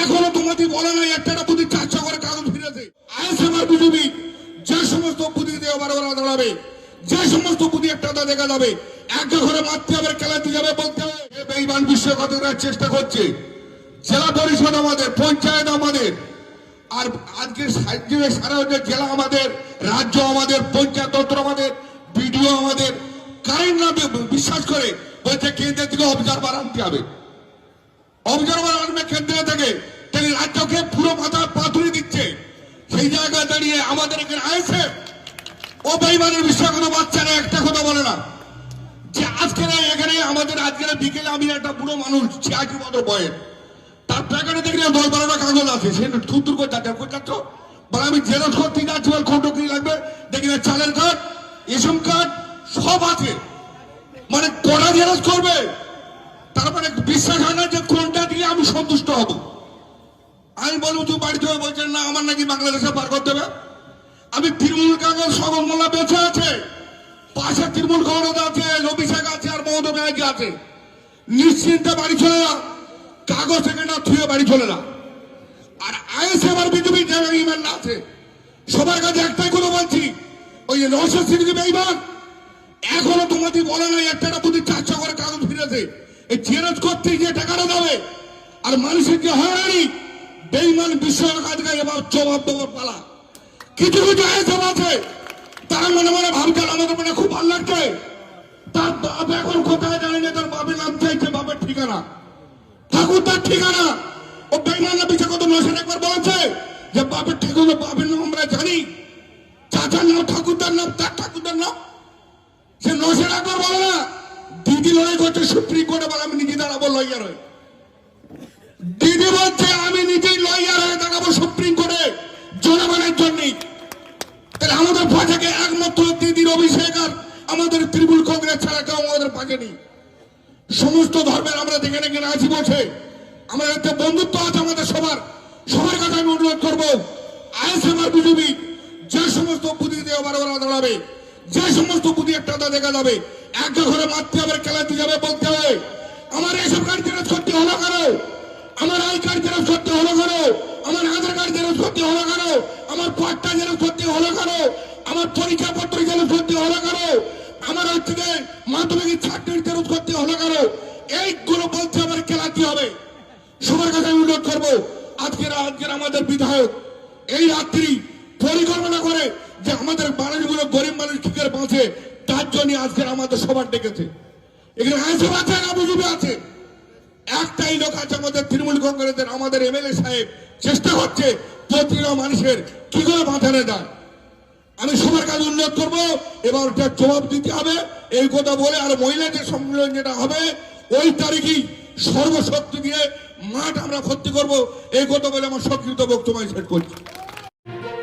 এখনও তোমাদের বলা নাই, একটা বুদ্ধি চারশো করে কাগজ ফিরেছে। যে সমস্ত বুদ্ধি দিয়ে দাঁড়াবে, যে সমস্ত বুদ্ধি একটা দেখা যাবে, একটা ঘরে মারতে হবে, খেলাতে যাবে, বলতে হবে বেইমান বিশ্বঘাত করার চেষ্টা করছে। জেলা পরিষদ আমাদের, পঞ্চায়েত আমাদের, আর আজকে সারা জেলা আমাদের, রাজ্য আমাদের, পঞ্চায়েত তন্ত্র আমাদের, বিডিও আমাদের। কারেন্ট না বিশ্বাস করে বলছে, কেন্দ্রের থেকে অবজারভার আনতে হবে? অবজারভার থেকে তাহলে রাজ্যকে পুরো মাথা পাথুরি দিচ্ছে। সেই জায়গায় দাঁড়িয়ে আমাদের এখানে আইসে ও বেইমানের বিষয়ে কোনো বাচ্চারা একটা কথা বলে না। যে আজকে এখানে আমাদের আজকের বিকেলে আমি একটা বুড়ো মানুষ ছিয়াশি বছর বয়স তার প্যাকেটে দেখলে দশ বারোটা কাগজ আছে। সে থুতুর করে যাচ্ছে কই যাচ্ছ। বলে, আমি জেরক্স করতে যাচ্ছি বলে খন্ড কি লাগবে। দেখি না, চালের কার্ড, রেশন কার্ড, সব আছে। মানে কটা জেরক্স করবে? তারপরে বিশ্বাস হয় না যে দিয়ে আমি সন্তুষ্ট হব। আমি বলব, তুই বাড়িতে বলছেন না, আমার নাকি বাংলাদেশে পার করতে হবে। আমি তৃণমূল কাগজ সগল মোল্লা বেঁচে আছে। পাশে তৃণমূল কংগ্রেস আছে অভিষেক আছে আর মমতা ব্যানার্জি আছে। নিশ্চিন্তে বাড়ি চলে যা। কাগজ থেকে না থুয়ে বাড়ি চলে না আর আইএসএ আমার বিজেপি যারা ইমান না আছে। সবার কাছে একটাই কথা বলছি, ওই যে নশো সিরিজে বেইমান এখনও তোমাদের বলা নাই, একটা বুদ্ধি চারশো করে কাগজ ফিরেছে। এই জেরজ করতে গিয়ে টাকাটা দেবে আর মানুষের যে হয়রানি। বেইমান বিষয় কাজকে এবার জবাব দেওয়ার পালা। কিছু কিছু আইসব আছে। তারা মনে মনে ভাবছেন, আমাদের মনে খুব ভালো লাগছে। তার বাপ এখন কোথায় জানি না, তার বাপের নাম চাইছে বাপের ঠিকানা। ঠাকুর তার ঠিকানা। ও বেইমানা বিষয় কত নশের একবার বলেছে যে বাপের ঠিকানা, বাপের নাম আমরা জানি। চাচার নাম, ঠাকুরদার নাম, তার ঠাকুরদার নাম। সে নশের একবার বলে না, দিদি লড়াই করছে, সুপ্রিম কোর্টে বলে, আমি নিজে দাঁড়াবো লয়ার হয়ে দিদি বলছে, আমি নিজেই লয়ার হয়ে দাঁড়াবো সুপ্রিম কোর্টে, জনগণের জন্য। তাহলে আমাদের পাশে একমাত্র দিদির অভিষেক আর আমাদের তৃণমূল কংগ্রেস ছাড়া কেউ আমাদের পাশে নেই সমস্ত ধর্মের আমরা যেখানে এখানে আছি বসে আমাদের একটা বন্ধুত্ব আছে আমাদের সবার। সবার কাছে আমি অনুরোধ করব, আইএসএমআর বিজেপি যে সমস্ত বুদ্ধি দিয়ে বারবার দাঁড়াবে, যে সমস্ত বুদ্ধি একটা দেখা যাবে, একটা ঘরে মারতে হবে খেলাতে যাবে বলতে হবে। আমার কার্ড জেরক্স করতে হলো কেন? আমার আই কার্ড জেরক্স করতে হলো কেন? আমার আধার কার্ড জেরক্স করতে হলো কেন? আমার পাট্টা জেরক্স করতে হলো কেন? আমার পরীক্ষা পত্র জেরক্স করতে হলো কেন? আমার হচ্ছে মাধ্যমিক ছাত্রীর জেরক্স করতে হলো কেন? এইগুলো বলতে আমার খেলাতে হবে? সবার কাছে আমি অনুরোধ করব আজকের আজকের আমাদের বিধায়ক এই রাত্রি পরিকল্পনা করে যে আমাদের মানুষগুলো গরিব মানুষ কি করে বাঁচে, তার জন্য আজকের আমাদের সবার ডেকেছে। এখানে আইসব আছে না, বুঝবে আছে? একটাই লোক আছে আমাদের তৃণমূল কংগ্রেসের, আমাদের এমএলএ সাহেব। চেষ্টা হচ্ছে প্রতিটা মানুষের কি করে বাঁচানো যায় আমি সবার কাজ উল্লেখ করব, এবার ওটা জবাব দিতে হবে। এই কথা বলে আর মহিলা যে সম্মেলন যেটা হবে, ওই তারিখই সর্বশক্তি দিয়ে মাঠ আমরা ক্ষতি করব। এই কথা বলে আমার সক্রিয় বক্তব্য শেষ করছি।